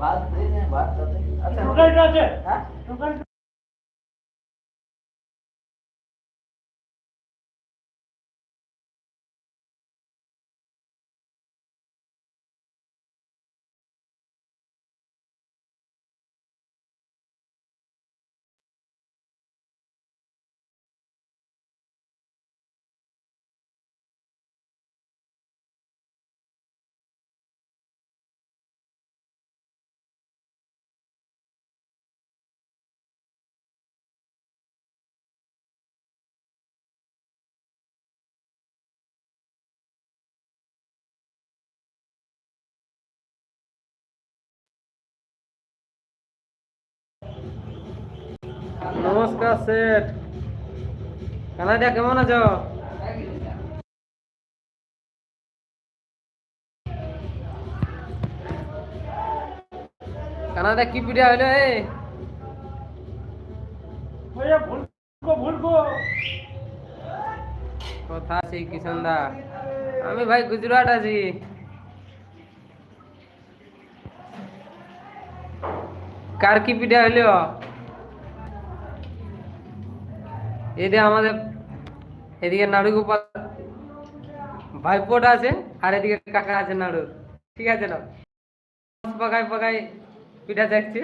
ভাত দিয়ে দে, ভাত সাথে। আচ্ছা, টোটালটা আছে নমস্কার সেট কানাডিয়া কেমন আছো? কানাডা কি পিঠা হইল এ? কথা আছে কিষণ দা। আমি ভাই গুজরাট আছি। কার কি পিঠা হইল এদিকে আমাদের, এদিকে নাড়ু গোপাল। ভাইপোটা আছে আর এদিকে কাকা আছে নাড়ু। ঠিক আছে না? পাকাই পাকাই পিঠা দেখছি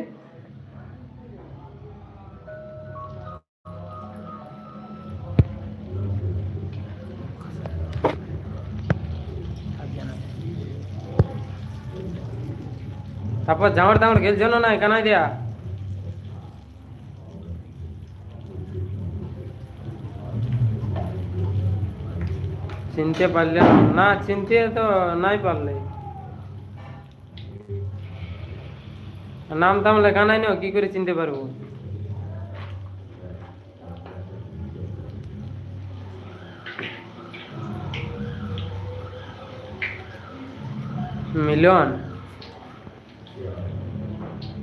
তারপর জামার দামার গেলছিল না কেন দিয়া। চিনতে পারলে না। না, চিনতে তো নাই পারলে। নাম টাম লেখা নাই না, কি করে চিনতে পারব? মিলন।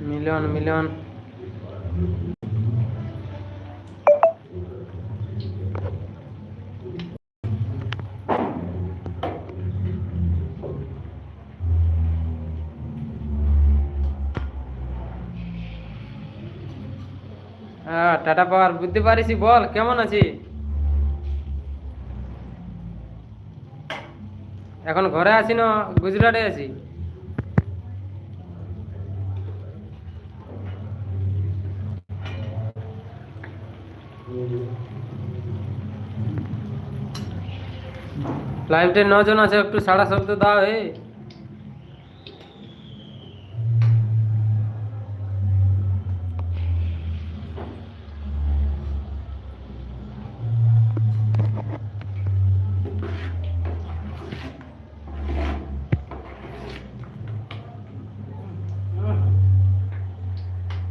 মিলন মিলন। হ্যাঁ টাটা পাওয়ার বুঝতে পারিস বল, কেমন আছি? এখন ঘরে আছি না, গুজরাটে আছি? লাইভটে নজন আছে, একটু সাড়া শব্দ দাও হে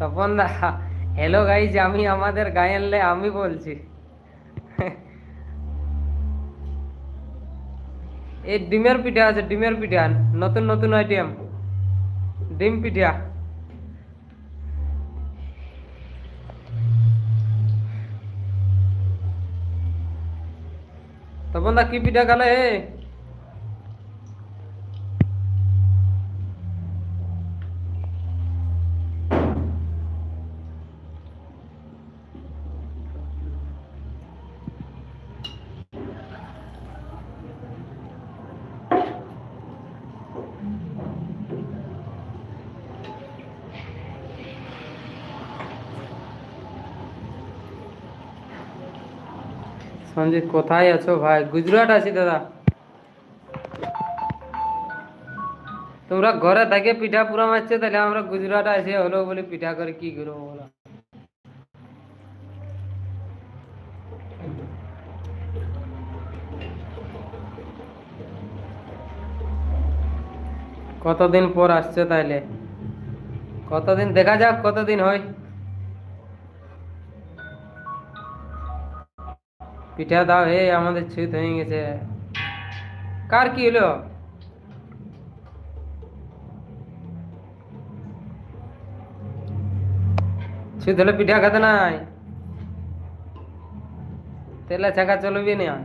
তপন দা হ্যালো গাইজ আমি আমাদের গায়েনলে আমি বলছি। এই ডিমের পিঠা আছে, ডিমের পিঠা, নতুন নতুন আইটেম ডিম পিঠা। তপন দা, কি পিঠা খালে? সঞ্জিত, কোথায় আছো ভাই? গুজরাট আছি দাদা। তোমরা ঘরে থেকে পিঠা পুরা মারছে, তাহলে আমরা গুজরাট আসে হলো বলে পিঠা করে কি করব বলো? কতদিন পর আসছে তাইলে কতদিন? দেখা যাক কতদিন হয়। পিঠা দাও হে আমাদের ছুত হয়ে গেছে। কার কি হলো? ছুত হলে পিঠা খেতে নাই? তেলে চাকা চলবি না?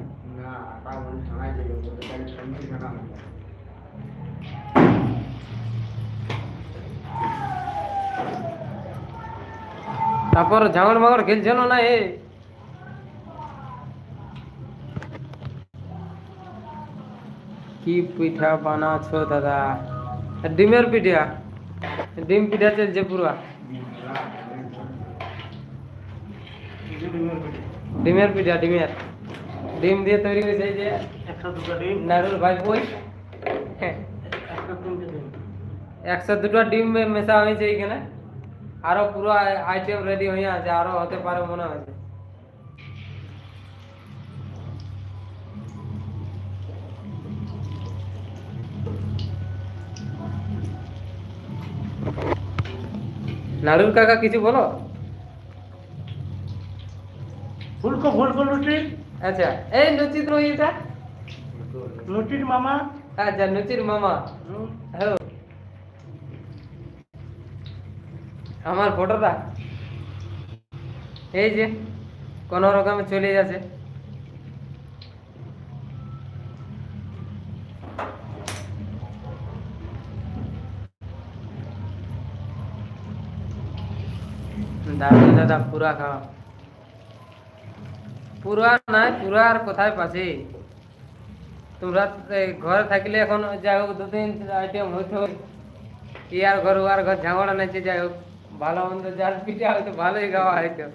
তারপর ঝাঙড় মাঙড় খেলছিল না এ? কি পিঠা বানাছো দাদা? ডিমের পিঠা। ডিম পিঠা চলছে পুরা। ডিমের পিঠা ডিমের। ডিম দিয়ে তৈরি হয়েছে এই যে একশো দুটো ডিম। নাড়ুর ভাই বই। একশো তিনটে ডিম। একশো দুটো ডিম মে- মেশা হয়েছে এখানে আরও পুরো আইটেম রেডি হয়ে আছে আরও হতে পারে মনে হয়েছে নাড়ুর কাকা কিছু বলো? ফুলকো ফুলকো লুচি। আচ্ছা এই লুচিত রয়েছে লুচির মামা। আচ্ছা লুচির মামা। হ্যালো আমার ফটোটা। এই যে কোন রকমে চলে যাচ্ছে। দাদা দাদা পুরা খাওয়া পুরা নাই পুরা আর কোথায় পাছে তোমরা ঘরে থাকলে এখন যাই হোক দু তিন আইটেম হইতো ইয়ার ঘর ওয়ার ঘর ঝামেলা নাইছে যাই হোক ভালো মন্দ যার পিঠা হয়তো ভালোই খাওয়া হয়তো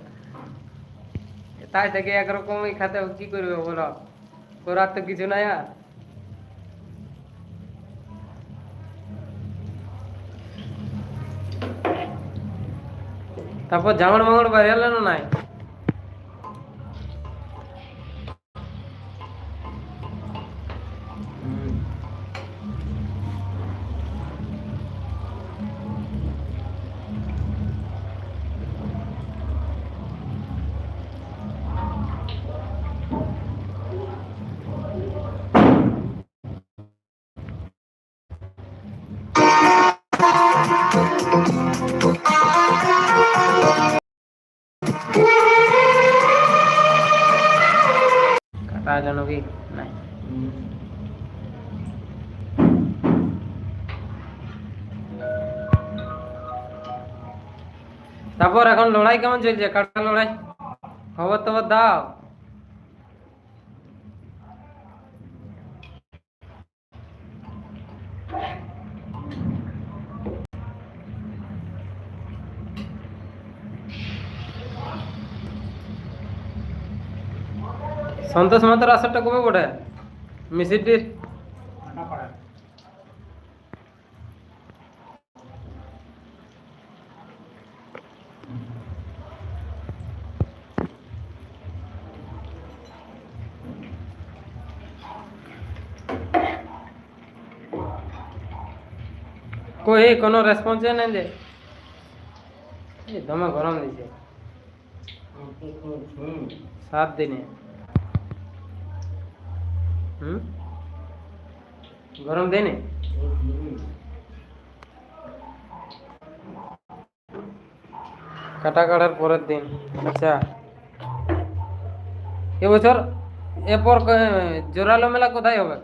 তাই থেকে একরকমই খাতে, কি করবে বলো? করার তো কিছু নাই আর তারপর জামাড় মাঙড় বাইরে এলো কি নাই। তারপর এখন লড়াই কেমন চলছে? কাটা লড়াই? খবর টবর দাও। সন্তোষ মাতার আসরটা কবে বটে মিসিটির ভাটাপাড়া। কই কোনো রেসপন্স নেই যে এই দমে গরম দিছে সাত দিনে হুম গরম দেয়নি কাটা কাটার পরের দিন আচ্ছা এবছর এরপর ক- জোরালো মেলা কোথায় হবে